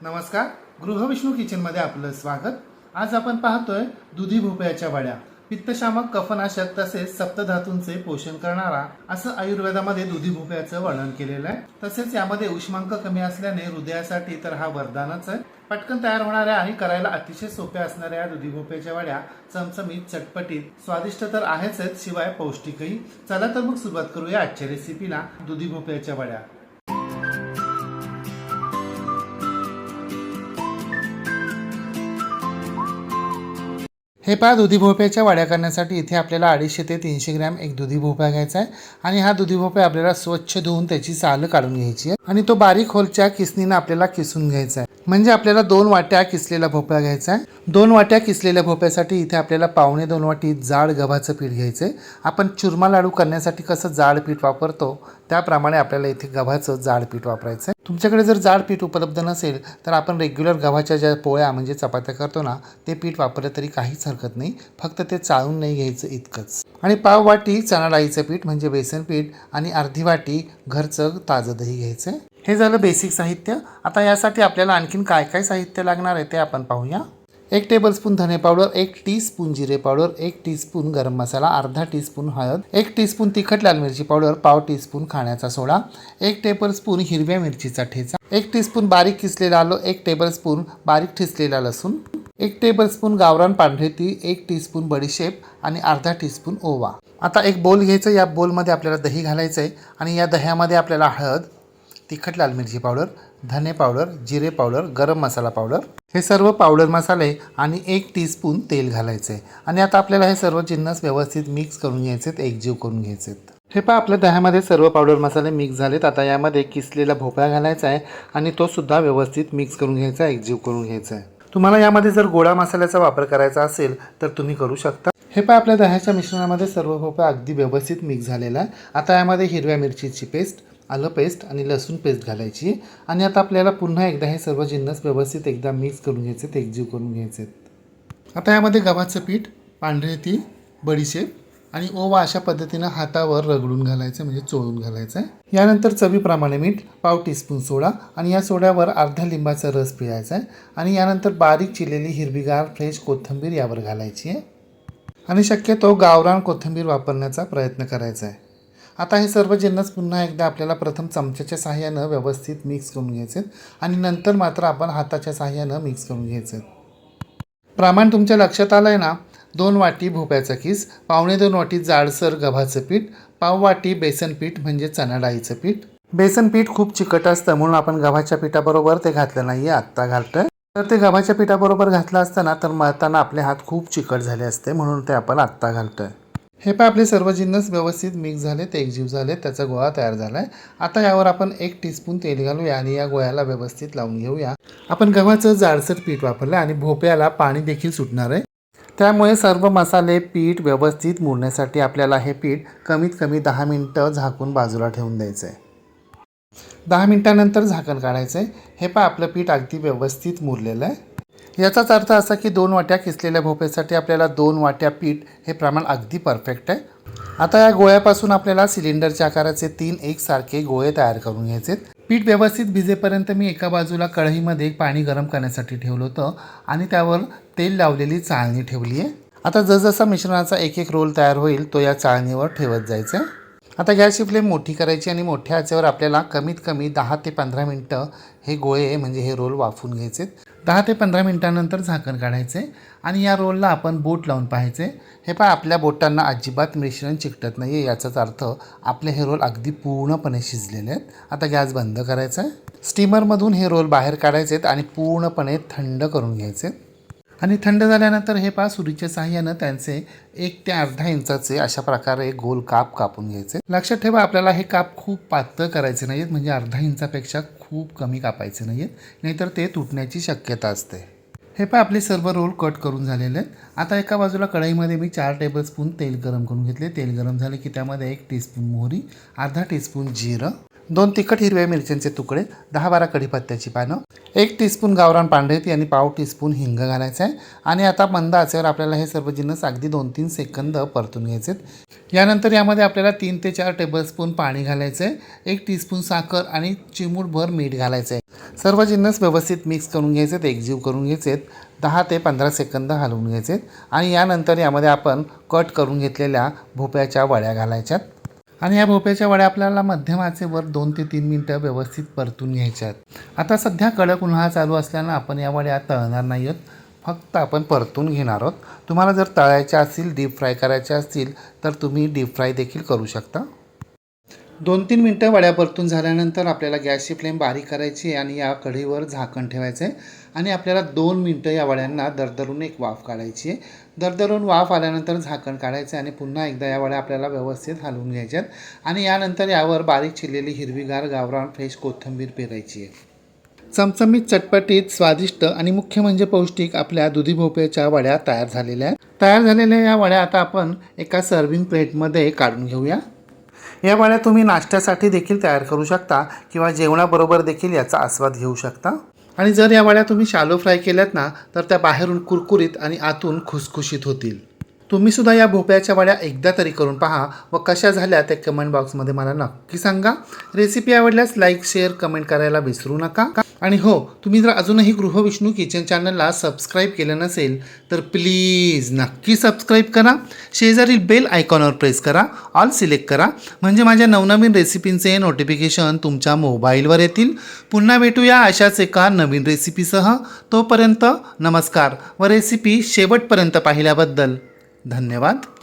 नमस्कार. गृहविष्णू किचनमध्ये आपलं स्वागत. आज आपण पाहतोय दुधी भोपळ्याच्या वड्या. पित्तशामक कफनाशक तसेच सप्तधातूंचे पोषण करणारा असं आयुर्वेदामध्ये दुधी भोपळ्याचं वर्णन केलेलं आहे. तसेच यामध्ये उष्मांक कमी असल्याने हृदयासाठी तर हा वरदानच आहे. पटकन तयार होणाऱ्या आणि करायला अतिशय सोप्या असणाऱ्या या दुधी भोपळ्याच्या वड्या चमचमीत चटपटीत स्वादिष्ट तर आहेच आहेत शिवाय पौष्टिकही. चला तर मग सुरुवात करूया आजच्या रेसिपीला दुधी भोपळ्याच्या वड्या. हे पहा दुधी भोप्याच्या वाड्या करण्यासाठी इथे आपल्याला अडीचशे ते तीनशे ग्रॅम एक दुधी भोपळा घ्यायचा आहे. आणि हा दुधी भोपळा आपल्याला स्वच्छ धुवून त्याची साल काढून घ्यायची आहे. आणि तो बारीक होलच्या किसनीनं आपल्याला किसून घ्यायचा आहे. म्हणजे आपल्याला दोन वाट्या किसलेला भोपळा घ्यायचा आहे. दोन वाट्या किसलेल्या भोपळ्यासाठी इथे आपल्याला पावणे दोन वाटी जाड गव्हाचं पीठ घ्यायचं आहे. आपण चुरमा लाडू करण्यासाठी कसं जाड पीठ वापरतो त्याप्रमाणे आपल्याला इथे गव्हाचं जाड पीठ वापरायचं आहे तुमच्याकडे जर जाड पीठ उपलब्ध नसेल तर आपण रेग्युलर गव्हाच्या ज्या पोळ्या म्हणजे चपात्या करतो ना ते पीठ वापरलं तरी काहीच हरकत नाही. फक्त ते चाळून नाही घ्यायचं इतकंच. आणि पाव वाटी चणा डाळीचं पीठ म्हणजे बेसन पीठ आणि अर्धी वाटी घरचं ताजं दही घ्यायचं आहे हे झालं बेसिक साहित्य. आता यासाठी आपल्याला आणखीन काय काय साहित्य लागणार आहे ते आपण पाहूया. एक टेबलस्पून धने पावडर एक टीस्पून जिरे पावडर एक टीस्पून गरम मसाला अर्धा टीस्पून हळद एक टीस्पून तिखट लाल मिरची पावडर पाव टीस्पून खाण्याचा सोडा एक टेबलस्पून हिरव्या मिरचीचा ठेचा एक टीस्पून बारीक किसलेला आलो एक टेबलस्पून बारीक ठिसलेला लसूण एक टेबलस्पून गावरान पांढरे ती एक टीस्पून बडीशेप आणि अर्धा टीस्पून ओवा. आता एक बोल घ्यायचं या बोलमध्ये आपल्याला दही घालायचं आहे आणि या दह्यामध्ये आपल्याला हळद तिखट लाल मिरची पावडर धने पावडर जिरे पावडर गरम मसाला पावडर. हे सर्व पावडर मसाले आणि एक टीस्पून तेल घालायचे. आहे. आणि आता आपल्याला हे सर्व जिन्नस व्यवस्थित मिक्स करून घ्यायचे आहेत एकजीव करून घ्यायचे आहेत. हे पहा आपल्या दह्यामध्ये सर्व पावडर मसाले मिक्स झालेत. आता यामध्ये किसलेला भोपळा घालायचा आहे आणि तो सुद्धा व्यवस्थित मिक्स करून घ्यायचा आहे एकजीव करून घ्यायचा आहे. तुम्हाला यामध्ये जर गोडा मसाल्याचा वापर करायचा असेल तर तुम्ही करू शकता. हे पहा आपल्या दह्याच्या मिश्रणामध्ये सर्व भोपळा अगदी व्यवस्थित मिक्स झालेला आहे. आता यामध्ये हिरव्या मिरचीची पेस्ट आलं पेस्ट आणि लसूण पेस्ट घालायची. आणि आता आपल्याला पुन्हा एकदा हे सर्व जिन्नस व्यवस्थित एकदा मिक्स करून घ्यायचे आहेत एकजीव करून घ्यायचे आहेत आता यामध्ये गव्हाचं पीठ पांढरे ती बडीशेप आणि ओवा अशा पद्धतीनं हातावर रगडून घालायचं म्हणजे चोळून घालायचं. आहे यानंतर चवीप्रमाणे मीठ पाव टीस्पून सोडा आणि या सोड्यावर अर्धा लिंबाचा रस पिळायचा आहे. आणि यानंतर बारीक चिरलेली हिरवीगार फ्रेश कोथिंबीर यावर घालायची आहे. आणि शक्यतो गावरान कोथिंबीर वापरण्याचा प्रयत्न करायचा आहे. आता हे सर्व जिन्नस पुन्हा एकदा आपल्याला प्रथम चमच्याच्या साह्यानं व्यवस्थित मिक्स करून घ्यायचे आणि नंतर मात्र आपण हाताच्या साह्यानं मिक्स करून घ्यायचे प्रमाण तुमच्या लक्षात आलं आहे ना? दोन वाटी भोप्याचा किस पावणे दोन वाटी जाडसर गव्हाचं पीठ पाव वाटी बेसन पीठ म्हणजे चणा डाळीचं पीठ. बेसन पीठ खूप चिकट असतं म्हणून आपण गव्हाच्या पिठाबरोबर ते घातलं नाही आहे आत्ता घालतं तर ते गव्हाच्या पिठाबरोबर घातलं असतं ना तर मळताना आपले हात खूप चिकट झाले असते म्हणून ते आपण आत्ता घालतोय. हे पाय आपले सर्व जिन्नस व्यवस्थित मिक्स झाले ते एकजीव झाले त्याचा गोळा तयार झाला आहे आता यावर आपण एक टीस्पून तेल घालूया आणि या गोळ्याला व्यवस्थित लावून घेऊया. आपण गव्हाचं जाडसर पीठ वापरलं आणि भोपळ्याला पाणी देखील सुटणार आहे. त्यामुळे सर्व मसाले पीठ व्यवस्थित मुरण्यासाठी आपल्याला हे पीठ कमीत कमी दहा मिनटं झाकून बाजूला ठेवून द्यायचं आहे दहा मिनटानंतर झाकण काढायचं आहे हे पण आपलं पीठ अगदी व्यवस्थित मुरलेलं आहे. याचाच अर्थ असा की दोन वाट्या किसलेल्या भोपळ्यासाठी आपल्याला दोन वाट्या पीठ हे प्रमाण अगदी परफेक्ट आहे. आता या गोळ्यापासून आपल्याला सिलेंडरच्या आकाराचे तीन एकसारखे गोळे तयार करून घ्यायचे पीठ व्यवस्थित भिजेपर्यंत मी एका बाजूला कढईमध्ये पाणी गरम करण्यासाठी ठेवलं होतं आणि त्यावर तेल लावलेली चाळणी ठेवली आहे. आता जसजसा मिश्रणाचा एक एक रोल तयार होईल तो या चाळणीवर ठेवत जायचा आहे आता गॅसची फ्लेम मोठी करायची आणि मोठ्या आचेवर आपल्याला कमीत कमी दहा ते पंधरा मिनटं हे गोळे म्हणजे हे रोल वाफून घ्यायचे दहा ते पंधरा मिनटानंतर झाकण काढायचे आणि या रोलला आपण बोट लावून पाहायचे. हे पहा आपल्या बोटांना अजिबात मिश्रण चिकटत नाही आहे याचाच अर्थ आपले हे रोल अगदी पूर्णपणे शिजलेले आहेत. आता गॅस बंद करायचा आहे. स्टीमरमधून हे रोल बाहेर काढायचे आहेत आणि पूर्णपणे थंड करून घ्यायचे आणि थंड झाल्यानंतर हे पहा सुरीच्या साह्यानं त्यांचे एक ते अर्धा इंचाचे अशा प्रकारे गोल काप कापून घ्यायचे लक्षात ठेवा आपल्याला हे काप खूप पातळ करायचे नाहीत म्हणजे अर्धा इंचापेक्षा खूप कमी कापायचे नाहीत नाहीतर ते तुटण्याची शक्यता असते. हे पण आपले सर्व रोल कट करून झालेले आहेत. आता एका बाजूला कढईमध्ये मी चार टेबलस्पून तेल गरम करून घेतले. तेल गरम झाले की त्यामध्ये एक टीस्पून मोहरी अर्धा टीस्पून जिरं दोन तिखट हिरव्या मिरच्यांचे तुकडे दहा बारा कढीपत्त्याची पानं एक टीस्पून गावरान पांढरेती आणि पाव टीस्पून हिंग घालायचं आहे. आणि आता मंद आचेवर आपल्याला हे सर्व जिन्नस अगदी दोन तीन सेकंद परतून घ्यायचे आहेत. यानंतर यामध्ये आपल्याला तीन ते चार टेबलस्पून पाणी घालायचं आहे. एक टीस्पून साखर आणि चिमूटभर मीठ घालायचं आहे. सर्व जिन्नस व्यवस्थित मिक्स करून घ्यायचे आहेत एकजीव करून घ्यायचे आहेत. दहा ते पंधरा सेकंद हलवून घ्यायचे आहेत. आणि यानंतर यामध्ये आपण कट करून घेतलेल्या भोप्याच्या वड्या घालायच्यात आणि या भोपळ्याच्या वड्या आपल्याला मध्यमाचे वर दोन ते तीन मिनटं व्यवस्थित परतून घ्यायच्या आहेत आता सध्या कडक उन्हाळा चालू असल्यानं आपण या वड्या तळणार नाही आहोत. फक्त आपण परतून घेणार आहोत. तुम्हाला जर तळायच्या असतील डीप फ्राय करायच्या असतील तर तुम्ही डीप फ्राय देखील करू शकता. दोन तीन मिनटं वड्या परतून झाल्यानंतर आपल्याला गॅसची फ्लेम बारीक करायची आणि या कढीवर झाकण ठेवायचं आहे आणि आपल्याला दोन मिनटं या वड्यांना दरदरून एक वाफ काढायची आहे. दरदरून वाफ आल्यानंतर झाकण काढायचं आणि पुन्हा एकदा या वड्या आपल्याला व्यवस्थित हलवून घ्यायच्यात आणि यानंतर यावर बारीक चिरलेली हिरवीगार गावरान फ्रेश कोथिंबीर पेरायची आहे. चमचमीत चटपटीत स्वादिष्ट आणि मुख्य म्हणजे पौष्टिक आपल्या दुधी भोपळ्याच्या वड्या तयार झालेल्या आहेत. तयार झालेल्या या वड्या आता आपण एका सर्विंग प्लेटमध्ये काढून घेऊया. या वड्या तुम्ही नाश्त्यासाठी देखील तयार करू शकता किंवा जेवणाबरोबर देखील याचा आस्वाद घेऊ शकता. आणि जर या वड्या तुम्ही शालो फ्राय केल्यात ना तर त्या बाहेरून कुरकुरीत आणि आतून खुसखुशीत होतील. तुम्ही सुद्धा या भोपळ्याच्या वड्या एकदा तरी करून पहा व कशा झाल्या त्या कमेंट बॉक्समध्ये मला नक्की सांगा. रेसिपी आवडल्यास लाईक शेअर कमेंट करायला विसरू नका. आणि हो तुम्ही जर अजूनही गृहविष्णू किचन चॅनलला सबस्क्राईब केलं नसेल तर प्लीज नक्की सबस्क्राईब करा. शेजारील बेल आयकॉनवर प्रेस करा. ऑल सिलेक्ट करा. म्हणजे माझ्या नवनवीन रेसिपींचे नोटिफिकेशन तुमच्या मोबाईलवर येतील. पुन्हा भेटूया अशाच एका नवीन रेसिपीसह तोपर्यंत नमस्कार व रेसिपी शेवटपर्यंत पाहिल्याबद्दल. धन्यवाद.